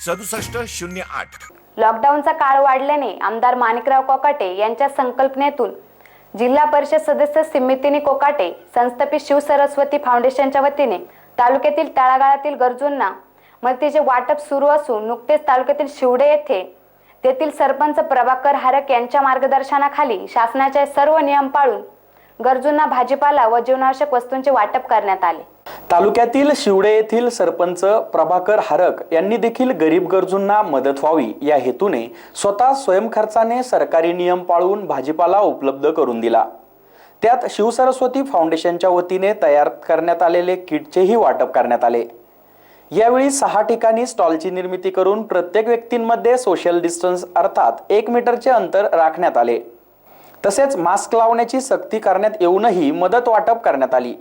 सदुसष्ट शून्य आठ. लॉकडाऊनचा काळ वाढल्याने आमदार माणिकराव कोकाटे यांच्या संकल्पनेतून जिल्हा परिषद सदस्य सिमितिनी कोकाटे संस्थापित शिवसरस्वती फाउंडेशनच्या वतीने तालुक्यातील तळागाळातील गरजूंना मदतीचे वाटप सुरू असून नुकतेच तालुक्यातील शिवडे येथे तेथील सरपंच प्रभाकर हारक यांच्या मार्गदर्शनाखाली शासनाचे सर्व नियम पाळून गरजूंना भाजीपाला व जीवनावश्यक वस्तूंचे वाटप करण्यात आले. तालुक्यातील शिवडे येथील सरपंच प्रभाकर हारक यांनी देखील गरीब गरजूंना मदत व्हावी या हेतूने स्वतः स्वयंखर्चाने सरकारी नियम पाळून भाजीपाला उपलब्ध करून दिला. त्यात शिवसरस्वती फाउंडेशनच्या वतीने तयार करण्यात आलेले किटचेही वाटप करण्यात आले. यावेळी सहा ठिकाणी स्टॉलची निर्मिती करून प्रत्येक व्यक्तींमध्ये सोशल डिस्टन्स अर्थात एक मीटरचे अंतर राखण्यात आले. तसेच मास्क लावण्याची सक्ती करण्यात येऊनही मदत वाटप करण्यात आली.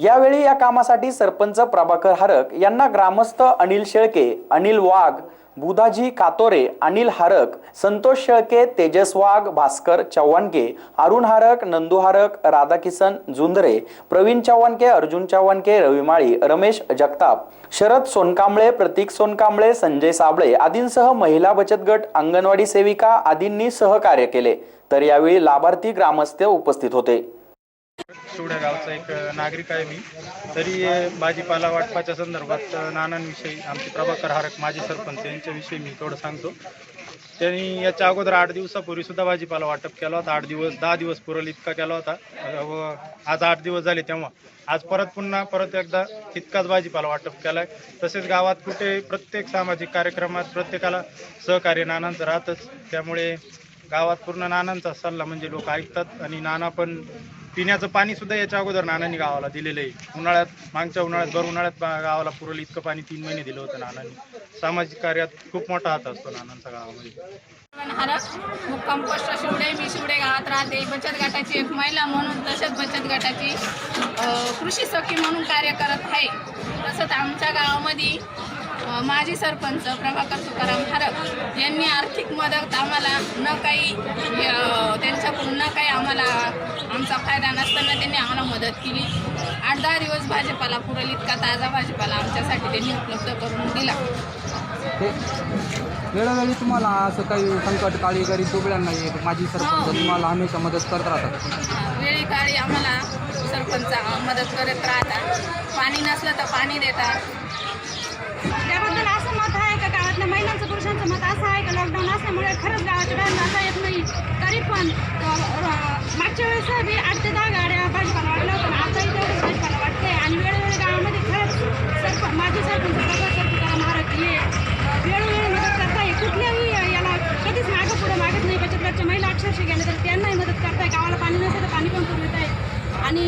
यावेळी या कामासाठी सरपंच प्रभाकर हरक यांना ग्रामस्थ अनिल शेळके अनिल वाघ बुधाजी कातोरे अनिल हारक संतोष शेळके तेजस वाघ भास्कर चव्हाणके अरुण हारक नंदू हारक राधाकिसन झुंदरे प्रवीण चव्हाणके अर्जुन चव्हाणके रविमाळी रमेश जगताप शरद सोनकांबळे प्रतीक सोनकांबळे संजय साबळे आदींसह महिला बचत गट अंगणवाडी सेविका आदींनी सहकार्य केले. तर यावेळी लाभार्थी ग्रामस्थ उपस्थित होते. शिवड्या गावचा एक नागरिक आहे मी. तरी भाजीपाला वाटपाच्या संदर्भात नानांविषयी आमचे प्रभाकर हारक माजी सरपंच यांच्याविषयी मी थोडं सांगतो. त्यांनी याच्या अगोदर आठ दिवसापूर्वी सुद्धा भाजीपाला वाटप केला होता. आठ दिवस दहा दिवस पुरल इतका केला होता. व आज आठ दिवस झाले तेव्हा. आज परत पुन्हा परत एकदा तितकाच भाजीपाला वाटप केला आहे तसेच गावात कुठे प्रत्येक सामाजिक कार्यक्रमात प्रत्येकाला सहकार्य नानांचं राहतच. त्यामुळे गावात पूर्ण नानांचा सल्ला म्हणजे लोक ऐकतात आणि नाना पण पिण्याचं पाणी सुद्धा याच्या अगोदर नानांनी गावाला दिलेलं आहे उन्हाळ्यात मागच्या उन्हाळ्यात भर उन्हाळ्यात गावाला पुरवलं इतकं पाणी तीन महिने दिलं होतं नानांनी. सामाजिक कार्यात खूप मोठा हात असतो नानांचा गावामध्ये. हरक मुक्काम पोस्ट शिवडे मी शिवडे गावात राहते. बचत गटाची एक महिला म्हणून तसेच बचत गटाची कृषी सखी म्हणून कार्य करत आहे. तसंच आमच्या गावामध्ये माजी सरपंच प्रभाकर तुकाराम हरक यांनी आर्थिक मदत आम्हाला न काही त्यांच्याकडून न काही आम्हाला आमचा फायदा नसताना त्यांनी आम्हाला मदत केली. आठ दहा दिवस भाजीपाला पुरेल इतका ताजा भाजीपाला आमच्यासाठी त्यांनी उपलब्ध करून दिला. वेळोवेळी तुम्हाला असं काही संकट काळी गरीब दुबळ्यांना येत माझी सरपंच तुम्हाला हमेशा मदत करत राहतात? वेळी काळी आम्हाला सरपंच मदत करत राहतात. पाणी नसलं तर पाणी देतात त्याबद्दल असं मत आहे का गावातल्या महिलांचं पुरुषांचं मत असं आहे का लॉकडाऊन असल्यामुळे खरंच गावाच्या बाहेर जाता येत नाही. तरी पण मागच्या वेळेस मी आठ ते दहा गाड्या भाजीपाला वाटल्या होत्या. आताही तेवढंच भाजीपाला वाटते आणि वेळोवेळी गावामध्ये खरंच सरप माझे सरपंच प्रभाकर तुकाराम महाराज हे वेळोवेळी मदत करताय. कुठल्याही याला कधीच मागं पुढं मागत नाही. बचत गटच्या महिला अक्षरशः गेल्या तर त्यांनाही मदत करताय. गावाला पाणी नसेल तर पाणी पण पुरवत आहे. आणि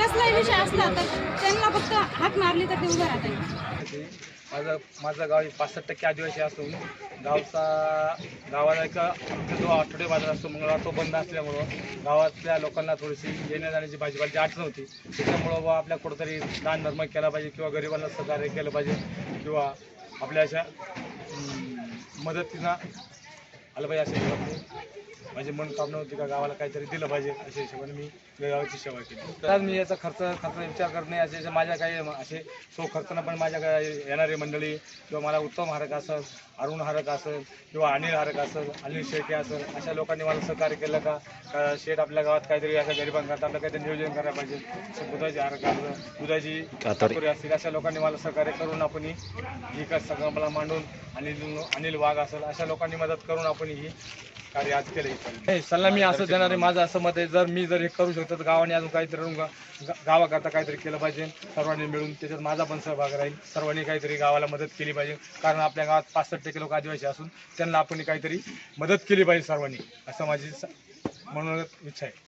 कसलाही विषय असला तर त्यांना फक्त हात मारली तर ते उभं राहत आहे माझं माझं गाव पासष्ट टक्के आदिवासी असून गावचा गावाला एक जो आठवडे बाजार असतो. मंगळवार तो बंद असल्यामुळं गावातल्या लोकांना थोडीशी येण्या जाण्याची भाजीपाल्याची अडचण होती. त्याच्यामुळं बा आपल्या कुठंतरी दान धर्म केला पाहिजे किंवा गरिबांना सहकार्य केलं पाहिजे किंवा आपल्या अशा मदतीनं आलं पाहिजे असे माझी मनोकामना होती का गावाला काहीतरी दिलं पाहिजे अशा हिशोबाने मी गावाची सेवा केली. तर मी याचा खर्च खर्च विचार करणे असे माझ्या काही असे सो खर्चनं पण माझ्या काही येणारी मंडळी किंवा मला उत्तम हारक असं अरुण हारक असेल किंवा अनिल हारक असेल अनिल शेळके असेल अशा लोकांनी मला सहकार्य केलं का? का शेठ आपल्या गावात काहीतरी अशा गरिबांकरता आपलं काहीतरी नियोजन करायला पाहिजे. दुधाची हारक असेल दुधाची कातोरी असतील अशा लोकांनी मला सहकार्य करून आपण ही ही का सगळं मला मांडून अनिल अनिल वाघ असेल अशा लोकांनी मदत करून आपण ही कार्य आज केलं सल्ला मी असं देणार आहे माझं असं मत आहे जर मी जर हे करू शकतो तर गावाने अजून काहीतरी गावाकरता काहीतरी केलं पाहिजे. सर्वांनी मिळून त्याच्यात माझा पण सहभाग राहील. सर्वांनी काहीतरी गावाला मदत केली पाहिजे. कारण आपल्या गावात पासष्ट टक्के लोक आदिवासी असून त्यांना आपण काहीतरी मदत केली पाहिजे सर्वांनी असं माझी म्हणून इच्छा आहे.